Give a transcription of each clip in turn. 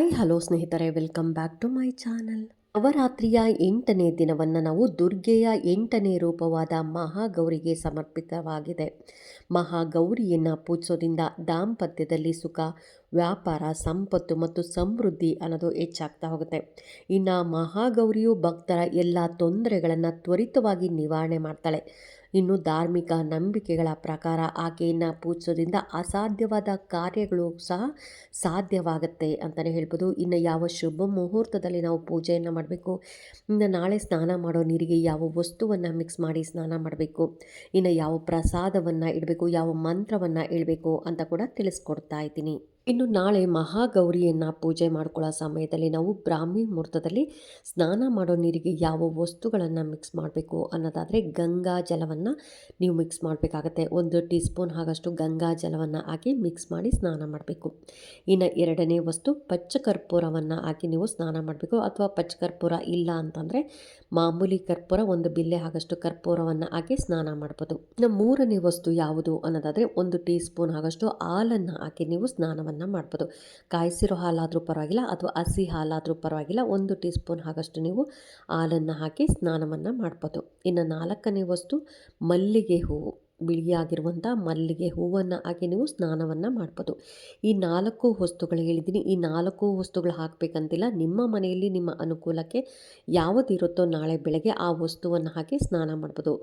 Hi hello ಸ್ನೇಹಿತರೆ, welcome back to my channel. ನವರಾತ್ರಿಯ ಎಂಟನೇ ದಿನವನ್ನು ನಾವು ದುರ್ಗೆಯ ಎಂಟನೇ ರೂಪವಾದ ಮಹಾಗೌರಿಗೆ ಸಮರ್ಪಿತವಾಗಿದೆ. ಮಹಾಗೌರಿಯನ್ನು ಪೂಜಿಸೋದ್ರಿಂದ ದಾಂಪತ್ಯದಲ್ಲಿ ಸುಖ, ವ್ಯಾಪಾರ, ಸಂಪತ್ತು ಮತ್ತು ಸಮೃದ್ಧಿ ಅನ್ನೋದು ಹೆಚ್ಚಾಗ್ತಾ ಹೋಗುತ್ತೆ. ಇನ್ನು ಮಹಾಗೌರಿಯು ಭಕ್ತರ ಎಲ್ಲ ತೊಂದರೆಗಳನ್ನು ತ್ವರಿತವಾಗಿ ನಿವಾರಣೆ ಮಾಡ್ತಾಳೆ. ಇನ್ನು ಧಾರ್ಮಿಕ ನಂಬಿಕೆಗಳ ಪ್ರಕಾರ ಆಕೆಯನ್ನು ಪೂಜಿಸೋದ್ರಿಂದ ಅಸಾಧ್ಯವಾದ ಕಾರ್ಯಗಳು ಸಹ ಸಾಧ್ಯವಾಗುತ್ತೆ ಅಂತಲೇ ಹೇಳ್ಬೋದು. ಇನ್ನು ಯಾವ ಶುಭ ಮುಹೂರ್ತದಲ್ಲಿ ನಾವು ಪೂಜೆಯನ್ನು ಮಾಡಬೇಕು, ಇನ್ನು ನಾಳೆ ಸ್ನಾನ ಮಾಡೋ ನೀರಿಗೆ ಯಾವ ವಸ್ತುವನ್ನು ಮಿಕ್ಸ್ ಮಾಡಿ ಸ್ನಾನ ಮಾಡಬೇಕು, ಇನ್ನು ಯಾವ ಪ್ರಸಾದವನ್ನು ಇಡಬೇಕು, ಯಾವ ಮಂತ್ರವನ್ನು ಇಡಬೇಕು ಅಂತ ಕೂಡ ತಿಳಿಸ್ಕೊಡ್ತಾ ಇದ್ದೀನಿ. ಇನ್ನು ನಾಳೆ ಮಹಾಗೌರಿಯನ್ನು ಪೂಜೆ ಮಾಡ್ಕೊಳ್ಳೋ ಸಮಯದಲ್ಲಿ ನಾವು ಬ್ರಾಹ್ಮಿ ಮುಹೂರ್ತದಲ್ಲಿ ಸ್ನಾನ ಮಾಡೋ ನೀರಿಗೆ ಯಾವ ವಸ್ತುಗಳನ್ನು ಮಿಕ್ಸ್ ಮಾಡಬೇಕು ಅನ್ನೋದಾದರೆ ಗಂಗಾ ಜಲವನ್ನು ನೀವು ಮಿಕ್ಸ್ ಮಾಡಬೇಕಾಗತ್ತೆ. ಒಂದು ಟೀ ಸ್ಪೂನ್ ಆಗಷ್ಟು ಗಂಗಾ ಜಲವನ್ನು ಹಾಕಿ ಮಿಕ್ಸ್ ಮಾಡಿ ಸ್ನಾನ ಮಾಡಬೇಕು. ಇನ್ನು ಎರಡನೇ ವಸ್ತು ಪಚ್ಚಕರ್ಪೂರವನ್ನು ಹಾಕಿ ನೀವು ಸ್ನಾನ ಮಾಡಬೇಕು. ಅಥವಾ ಪಚ್ಚಕರ್ಪೂರ ಇಲ್ಲ ಅಂತಂದರೆ ಮಾಮೂಲಿ ಕರ್ಪೂರ, ಒಂದು ಬಿಲ್ಲೆ ಆಗಷ್ಟು ಕರ್ಪೂರವನ್ನು ಹಾಕಿ ಸ್ನಾನ ಮಾಡ್ಬೋದು. ಇನ್ನು ಮೂರನೇ ವಸ್ತು ಯಾವುದು ಅನ್ನೋದಾದರೆ ಒಂದು ಟೀ ಸ್ಪೂನ್ ಆಗಷ್ಟು ಹಾಲನ್ನು ಹಾಕಿ ನೀವು ಸ್ನಾನವನ್ನು ಮಾಡ್ಬೋದು. ಕಾಯಿಸಿರೋ ಹಾಲಾದರೂ ಪರವಾಗಿಲ್ಲ ಅಥವಾ ಹಸಿ ಹಾಲಾದರೂ ಪರವಾಗಿಲ್ಲ, ಒಂದು ಟೀ ಸ್ಪೂನ್ ಆಗಷ್ಟು ನೀವು ಹಾಲನ್ನು ಹಾಕಿ ಸ್ನಾನವನ್ನು ಮಾಡ್ಬೋದು. ಇನ್ನು ನಾಲ್ಕನೇ ವಸ್ತು ಮಲ್ಲಿಗೆ ಹೂವು. ಬಿಳಿಯಾಗಿರುವಂಥ ಮಲ್ಲಿಗೆ ಹೂವನ್ನು ಹಾಕಿ ನೀವು ಸ್ನಾನವನ್ನು ಮಾಡ್ಬೋದು. ಈ ನಾಲ್ಕು ವಸ್ತುಗಳು ಹೇಳಿದ್ದೀನಿ. ಈ ನಾಲ್ಕು ವಸ್ತುಗಳು ಹಾಕಬೇಕಂತಿಲ್ಲ. ನಿಮ್ಮ ಮನೆಯಲ್ಲಿ ನಿಮ್ಮ ಅನುಕೂಲಕ್ಕೆ ಯಾವುದಿರುತ್ತೋ ನಾಳೆ ಬೆಳಗ್ಗೆ ಆ ವಸ್ತುವನ್ನು ಹಾಕಿ ಸ್ನಾನ ಮಾಡ್ಬೋದು.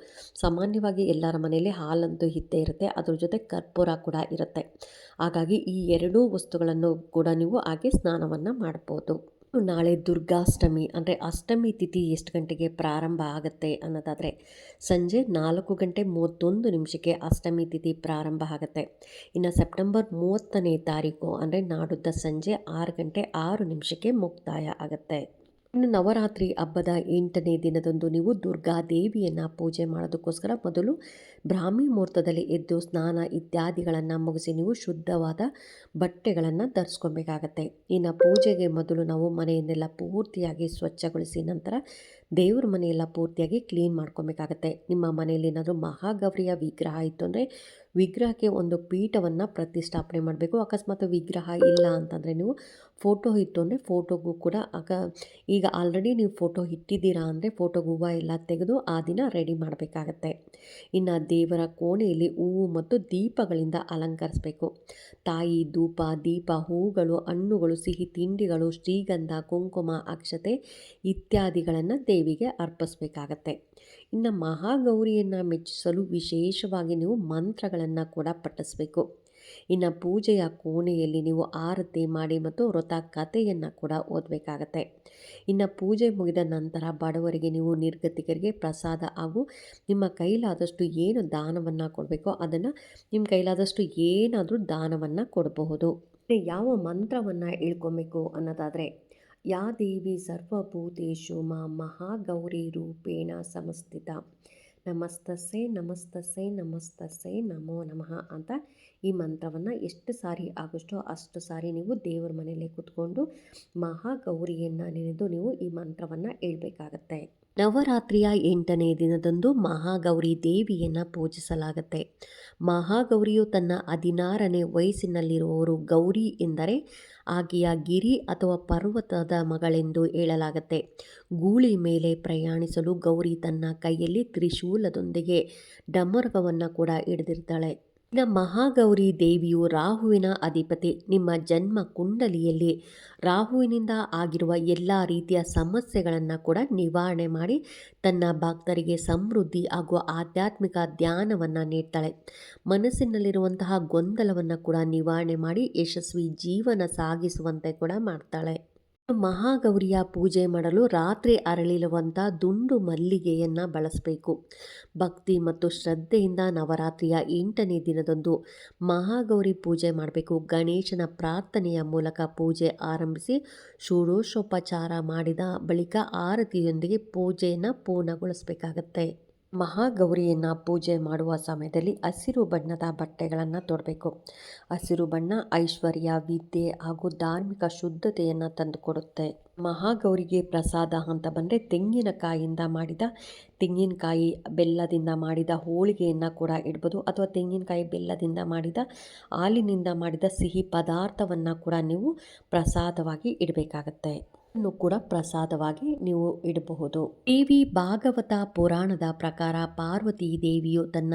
ಸಾಮಾನ್ಯವಾಗಿ ಎಲ್ಲರ ಮನೆಯಲ್ಲಿ ಹಾಲಂತೂ ಇದ್ದೇ ಇರುತ್ತೆ. ಅದ್ರ ಜೊತೆ ಕರ್ಪೂರ ಕೂಡ ಇರುತ್ತೆ. ಹಾಗಾಗಿ ಈ ಎರಡೂ ವಸ್ತುಗಳನ್ನು ಕೂಡ ನೀವು ಹಾಕಿ ಸ್ನಾನವನ್ನು ಮಾಡ್ಬೋದು. ನಾಳೆ ದುರ್ಗಾಷ್ಟಮಿ, ಅಂದರೆ ಅಷ್ಟಮಿ ತಿಥಿ ಎಷ್ಟು ಗಂಟೆಗೆ ಪ್ರಾರಂಭ ಆಗುತ್ತೆ ಅನ್ನೋದಾದರೆ ಸಂಜೆ ನಾಲ್ಕು ಗಂಟೆ ಮೂವತ್ತೊಂದು ನಿಮಿಷಕ್ಕೆ ಅಷ್ಟಮಿ ತಿಥಿ ಪ್ರಾರಂಭ ಆಗುತ್ತೆ. ಇನ್ನು ಸೆಪ್ಟೆಂಬರ್ ಮೂವತ್ತನೇ ತಾರೀಕು, ಅಂದರೆ ನಾಡುದ್ದ ಸಂಜೆ ಆರು ಗಂಟೆ ಆರು ನಿಮಿಷಕ್ಕೆ ಮುಕ್ತಾಯ ಆಗುತ್ತೆ. ಇನ್ನು ನವರಾತ್ರಿ ಹಬ್ಬದ ಎಂಟನೇ ದಿನದಂದು ನೀವು ದುರ್ಗಾ ದೇವಿಯನ್ನು ಪೂಜೆ ಮಾಡೋದಕ್ಕೋಸ್ಕರ ಮೊದಲು ಬ್ರಾಹ್ಮಿ ಮುಹೂರ್ತದಲ್ಲಿ ಎದ್ದು ಸ್ನಾನ ಇತ್ಯಾದಿಗಳನ್ನು ಮುಗಿಸಿ ನೀವು ಶುದ್ಧವಾದ ಬಟ್ಟೆಗಳನ್ನು ಧರಿಸ್ಕೊಬೇಕಾಗತ್ತೆ. ಇನ್ನು ಪೂಜೆಗೆ ಮೊದಲು ನಾವು ಮನೆಯನ್ನೆಲ್ಲ ಪೂರ್ತಿಯಾಗಿ ಸ್ವಚ್ಛಗೊಳಿಸಿ ನಂತರ ದೇವ್ರ ಮನೆಯೆಲ್ಲ ಪೂರ್ತಿಯಾಗಿ ಕ್ಲೀನ್ ಮಾಡ್ಕೊಬೇಕಾಗತ್ತೆ. ನಿಮ್ಮ ಮನೆಯಲ್ಲಿ ಏನಾದರೂ ಮಹಾಗೌರಿಯ ವಿಗ್ರಹ ಇತ್ತು ಅಂದರೆ ವಿಗ್ರಹಕ್ಕೆ ಒಂದು ಪೀಠವನ್ನು ಪ್ರತಿಷ್ಠಾಪನೆ ಮಾಡಬೇಕು. ಅಕಸ್ಮಾತ್ ವಿಗ್ರಹ ಇಲ್ಲ ಅಂತಂದರೆ ನೀವು ಫೋಟೋ ಇತ್ತು ಅಂದರೆ ಫೋಟೋಗೂ ಕೂಡ ಆಗ ಈಗ ಆಲ್ರೆಡಿ ನೀವು ಫೋಟೋ ಇಟ್ಟಿದ್ದೀರಾ ಅಂದರೆ ಫೋಟೋಗೆ ಹೂವು ಎಲ್ಲ ತೆಗೆದು ಆ ದಿನ ರೆಡಿ ಮಾಡಬೇಕಾಗತ್ತೆ. ಇನ್ನು ದೇವರ ಕೋಣೆಯಲ್ಲಿ ಹೂವು ಮತ್ತು ದೀಪಗಳಿಂದ ಅಲಂಕರಿಸಬೇಕು. ತಾಯಿ ಧೂಪ, ದೀಪ, ಹೂಗಳು, ಹಣ್ಣುಗಳು, ಸಿಹಿ ತಿಂಡಿಗಳು, ಶ್ರೀಗಂಧ, ಕುಂಕುಮ, ಅಕ್ಷತೆ ಇತ್ಯಾದಿಗಳನ್ನು ದೇವಿಗೆ ಅರ್ಪಿಸ್ಬೇಕಾಗತ್ತೆ. ಇನ್ನು ಮಹಾಗೌರಿಯನ್ನು ಮೆಚ್ಚಿಸಲು ವಿಶೇಷವಾಗಿ ನೀವು ಮಂತ್ರಗಳನ್ನು ಕೂಡ ಪಠಿಸಬೇಕು. ಇನ್ನು ಪೂಜೆಯ ಕೋಣೆಯಲ್ಲಿ ನೀವು ಆರತಿ ಮಾಡಿ ಮತ್ತು ವ್ರತ ಕಥೆಯನ್ನು ಕೂಡ ಓದಬೇಕಾಗತ್ತೆ. ಇನ್ನು ಪೂಜೆ ಮುಗಿದ ನಂತರ ಬಡವರಿಗೆ ನೀವು ನಿರ್ಗತಿಕರಿಗೆ ಪ್ರಸಾದ ಹಾಗೂ ನಿಮ್ಮ ಕೈಲಾದಷ್ಟು ಏನು ದಾನವನ್ನು ಕೊಡಬೇಕೋ ಅದನ್ನು ನಿಮ್ಮ ಕೈಲಾದಷ್ಟು ಏನಾದರೂ ದಾನವನ್ನು ಕೊಡಬಹುದು. ಯಾವ ಮಂತ್ರವನ್ನು ಹೇಳ್ಕೊಬೇಕು ಅನ್ನೋದಾದರೆ ಯಾ ದೇವಿ ಸರ್ವಭೂತೇಶು ಮಾ ಮಹಾಗೌರಿ ರೂಪೇಣ ಸಮಸ್ಥಿತ. ನಮಸ್ತಸೆ ನಮಸ್ತಸೆ ನಮಸ್ತಸೆ ನಮೋ ನಮಃ ಅಂತ ಈ ಮಂತ್ರವನ್ನು ಎಷ್ಟು ಸಾರಿ ಆಗುತ್ತೋ ಅಷ್ಟು ಸಾರಿ ನೀವು ದೇವರ ಮನೆಯಲ್ಲೇ ಕೂತ್ಕೊಂಡು ಮಹಾಗೌರಿಯನ್ನು ನೆನೆದು ನೀವು ಈ ಮಂತ್ರವನ್ನು ಹೇಳ್ಬೇಕಾಗತ್ತೆ. ನವರಾತ್ರಿಯ ಎಂಟನೇ ದಿನದಂದು ಮಹಾಗೌರಿ ದೇವಿಯನ್ನು ಪೂಜಿಸಲಾಗುತ್ತೆ. ಮಹಾಗೌರಿಯು ತನ್ನ ಹದಿನಾರನೇ ವಯಸ್ಸಿನಲ್ಲಿರುವವರು ಗೌರಿ ಎಂದರೆ ಆಕೆಯ ಗಿರಿ ಅಥವಾ ಪರ್ವತದ ಮಗಳೆಂದು ಹೇಳಲಾಗುತ್ತೆ. ಗೂಳಿ ಮೇಲೆ ಪ್ರಯಾಣಿಸಲು ಗೌರಿ ತನ್ನ ಕೈಯಲ್ಲಿ ತ್ರಿಶೂಲದೊಂದಿಗೆ ಡಮರ್ಗವನ್ನು ಕೂಡ ಹಿಡಿದಿರ್ತಾಳೆ. ಇನ್ನು ಮಹಾಗೌರಿ ದೇವಿಯು ರಾಹುವಿನ ಅಧಿಪತಿ. ನಿಮ್ಮ ಜನ್ಮ ಕುಂಡಲಿಯಲ್ಲಿ ರಾಹುವಿನಿಂದ ಆಗಿರುವ ಎಲ್ಲ ರೀತಿಯ ಸಮಸ್ಯೆಗಳನ್ನು ಕೂಡ ನಿವಾರಣೆ ಮಾಡಿ ತನ್ನ ಭಕ್ತರಿಗೆ ಸಮೃದ್ಧಿ ಹಾಗೂ ಆಧ್ಯಾತ್ಮಿಕ ಧ್ಯಾನವನ್ನು ನೀಡ್ತಾಳೆ. ಮನಸ್ಸಿನಲ್ಲಿರುವಂತಹ ಗೊಂದಲವನ್ನು ಕೂಡ ನಿವಾರಣೆ ಮಾಡಿ ಯಶಸ್ವಿ ಜೀವನ ಸಾಗಿಸುವಂತೆ ಕೂಡ ಮಾಡ್ತಾಳೆ. ಮಹಾಗೌರಿಯ ಪೂಜೆ ಮಾಡಲು ರಾತ್ರಿ ಅರಳಿರುವಂಥ ದುಂಡು ಮಲ್ಲಿಗೆಯನ್ನು ಬಳಸಬೇಕು. ಭಕ್ತಿ ಮತ್ತು ಶ್ರದ್ಧೆಯಿಂದ ನವರಾತ್ರಿಯ ಎಂಟನೇ ದಿನದಂದು ಮಹಾಗೌರಿ ಪೂಜೆ ಮಾಡಬೇಕು. ಗಣೇಶನ ಪ್ರಾರ್ಥನೆಯ ಮೂಲಕ ಪೂಜೆ ಆರಂಭಿಸಿ ಷೋಡಶೋಪಚಾರ ಮಾಡಿದ ಬಳಿಕ ಆರತಿಯೊಂದಿಗೆ ಪೂಜೆಯನ್ನು ಪೂರ್ಣಗೊಳಿಸಬೇಕಾಗತ್ತೆ. ಮಹಾಗೌರಿಯನ್ನು ಪೂಜೆ ಮಾಡುವ ಸಮಯದಲ್ಲಿ ಹಸಿರು ಬಣ್ಣದ ಬಟ್ಟೆಗಳನ್ನು ತೊಡಬೇಕು. ಹಸಿರು ಬಣ್ಣ ಐಶ್ವರ್ಯ, ವಿದ್ಯೆ ಹಾಗೂ ಧಾರ್ಮಿಕ ಶುದ್ಧತೆಯನ್ನು ತಂದುಕೊಡುತ್ತೆ. ಮಹಾಗೌರಿಗೆ ಪ್ರಸಾದ ಅಂತ ಬಂದರೆ ತೆಂಗಿನಕಾಯಿಯಿಂದ ಮಾಡಿದ ತೆಂಗಿನಕಾಯಿ ಬೆಲ್ಲದಿಂದ ಮಾಡಿದ ಹೋಳಿಗೆಯನ್ನು ಕೂಡ ಇಡ್ಬೋದು ಅಥವಾ ತೆಂಗಿನಕಾಯಿ ಬೆಲ್ಲದಿಂದ ಮಾಡಿದ ಹಾಲಿನಿಂದ ಮಾಡಿದ ಸಿಹಿ ಪದಾರ್ಥವನ್ನು ಕೂಡ ನೀವು ಪ್ರಸಾದವಾಗಿ ಇಡಬೇಕಾಗತ್ತೆ. ಕೂಡ ಪ್ರಸಾದವಾಗಿ ನೀವು ಇಡಬಹುದು. ದೇವಿ ಭಾಗವತ ಪುರಾಣದ ಪ್ರಕಾರ ಪಾರ್ವತಿ ದೇವಿಯು ತನ್ನ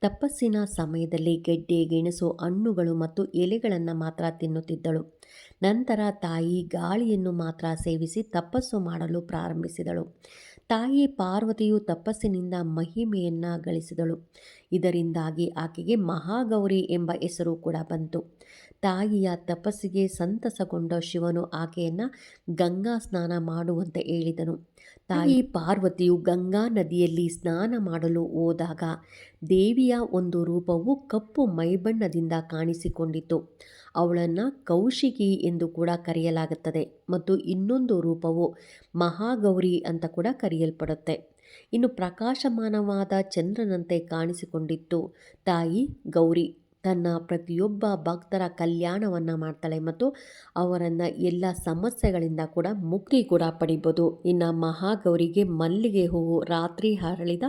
ತಪಸ್ಸಿನ ಸಮಯದಲ್ಲಿ ಗೆಡ್ಡೆ, ಗೆಣಸು, ಹಣ್ಣುಗಳು ಮತ್ತು ಎಲೆಗಳನ್ನು ಮಾತ್ರ ತಿನ್ನುತ್ತಿದ್ದಳು. ನಂತರ ತಾಯಿ ಗಾಳಿಯನ್ನು ಮಾತ್ರ ಸೇವಿಸಿ ತಪಸ್ಸು ಮಾಡಲು ಪ್ರಾರಂಭಿಸಿದಳು. ತಾಯಿ ಪಾರ್ವತಿಯು ತಪಸ್ಸಿನಿಂದ ಮಹಿಮೆಯನ್ನು ಗಳಿಸಿದಳು. ಇದರಿಂದಾಗಿ ಆಕೆಗೆ ಮಹಾಗೌರಿ ಎಂಬ ಹೆಸರು ಕೂಡ ಬಂತು. ತಾಯಿಯ ತಪಸ್ಸಿಗೆ ಸಂತಸಗೊಂಡ ಶಿವನು ಆಕೆಯನ್ನು ಗಂಗಾ ಸ್ನಾನ ಮಾಡುವಂತೆ ಹೇಳಿದನು. ತಾಯಿ ಪಾರ್ವತಿಯು ಗಂಗಾ ನದಿಯಲ್ಲಿ ಸ್ನಾನ ಮಾಡಲು ಹೋದಾಗ ದೇವಿಯ ಒಂದು ರೂಪವು ಕಪ್ಪು ಮೈಬಣ್ಣದಿಂದ ಕಾಣಿಸಿಕೊಂಡಿತು ಅವಳನ್ನು ಕೌಶಿಕಿ ಎಂದು ಕೂಡ ಕರೆಯಲಾಗುತ್ತದೆ ಮತ್ತು ಇನ್ನೊಂದು ರೂಪವು ಮಹಾಗೌರಿ ಅಂತ ಕೂಡ ಕರೆಯಲ್ಪಡುತ್ತೆ. ಇನ್ನು ಪ್ರಕಾಶಮಾನವಾದ ಚಂದ್ರನಂತೆ ಕಾಣಿಸಿಕೊಂಡಿತ್ತು ತಾಯಿ ಗೌರಿ. ತನ್ನ ಪ್ರತಿಯೊಬ್ಬ ಭಕ್ತರ ಕಲ್ಯಾಣವನ್ನು ಮಾಡ್ತಾಳೆ ಮತ್ತು ಅವರನ್ನು ಎಲ್ಲ ಸಮಸ್ಯೆಗಳಿಂದ ಕೂಡ ಮುಕ್ತಿ ಕೂಡ ಪಡಿಬೋದು. ಇನ್ನು ಮಹಾಗೌರಿಗೆ ಮಲ್ಲಿಗೆ ಹೂವು, ರಾತ್ರಿ ಹರಳಿದ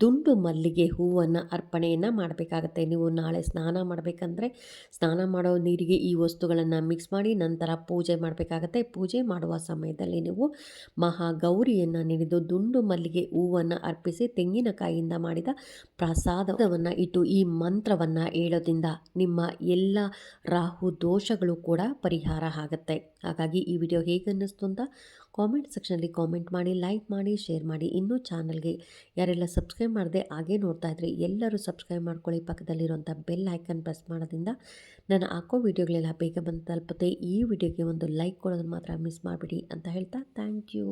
ದುಂಡು ಮಲ್ಲಿಗೆ ಹೂವನ್ನು ಅರ್ಪಣೆಯನ್ನು ಮಾಡಬೇಕಾಗತ್ತೆ. ನೀವು ನಾಳೆ ಸ್ನಾನ ಮಾಡಬೇಕಂದ್ರೆ ಸ್ನಾನ ಮಾಡೋ ನೀರಿಗೆ ಈ ವಸ್ತುಗಳನ್ನು ಮಿಕ್ಸ್ ಮಾಡಿ ನಂತರ ಪೂಜೆ ಮಾಡಬೇಕಾಗತ್ತೆ. ಪೂಜೆ ಮಾಡುವ ಸಮಯದಲ್ಲಿ ನೀವು ಮಹಾಗೌರಿಯನ್ನು ನೆನೆದು ದುಂಡು ಮಲ್ಲಿಗೆ ಹೂವನ್ನು ಅರ್ಪಿಸಿ ತೆಂಗಿನಕಾಯಿಯಿಂದ ಮಾಡಿದ ಪ್ರಸಾದವನ್ನು ಇಟ್ಟು ಈ ಮಂತ್ರವನ್ನು ಹೇಳೋದು ನಿಮ್ಮ ಎಲ್ಲ ರಾಹು ದೋಷಗಳು ಕೂಡ ಪರಿಹಾರ ಆಗುತ್ತೆ. ಹಾಗಾಗಿ ಈ ವಿಡಿಯೋ ಹೇಗೆ ಅನ್ನಿಸ್ತು ಅಂತ ಕಾಮೆಂಟ್ ಸೆಕ್ಷನಲ್ಲಿ ಕಾಮೆಂಟ್ ಮಾಡಿ ಲೈಕ್ ಮಾಡಿ ಶೇರ್ ಮಾಡಿ. ಇನ್ನೂ ಚಾನಲ್ಗೆ ಯಾರೆಲ್ಲ ಸಬ್ಸ್ಕ್ರೈಬ್ ಮಾಡದೆ ಹಾಗೆ ನೋಡ್ತಾ ಇದ್ರೆ ಎಲ್ಲರೂ ಸಬ್ಸ್ಕ್ರೈಬ್ ಮಾಡ್ಕೊಳ್ಳಿ. ಪಕ್ಕದಲ್ಲಿರುವಂಥ ಬೆಲ್ ಐಕನ್ ಪ್ರೆಸ್ ಮಾಡೋದ್ರಿಂದ ನಾನು ಹಾಕೋ ವಿಡಿಯೋಗಳೆಲ್ಲ ಬೇಗ ಬಂದು ತಲುಪುತ್ತೆ. ಈ ವಿಡಿಯೋಗೆ ಒಂದು ಲೈಕ್ ಕೊಡೋದನ್ನು ಮಾತ್ರ ಮಿಸ್ ಮಾಡಿಬಿಡಿ ಅಂತ ಹೇಳ್ತಾ ಥ್ಯಾಂಕ್ ಯು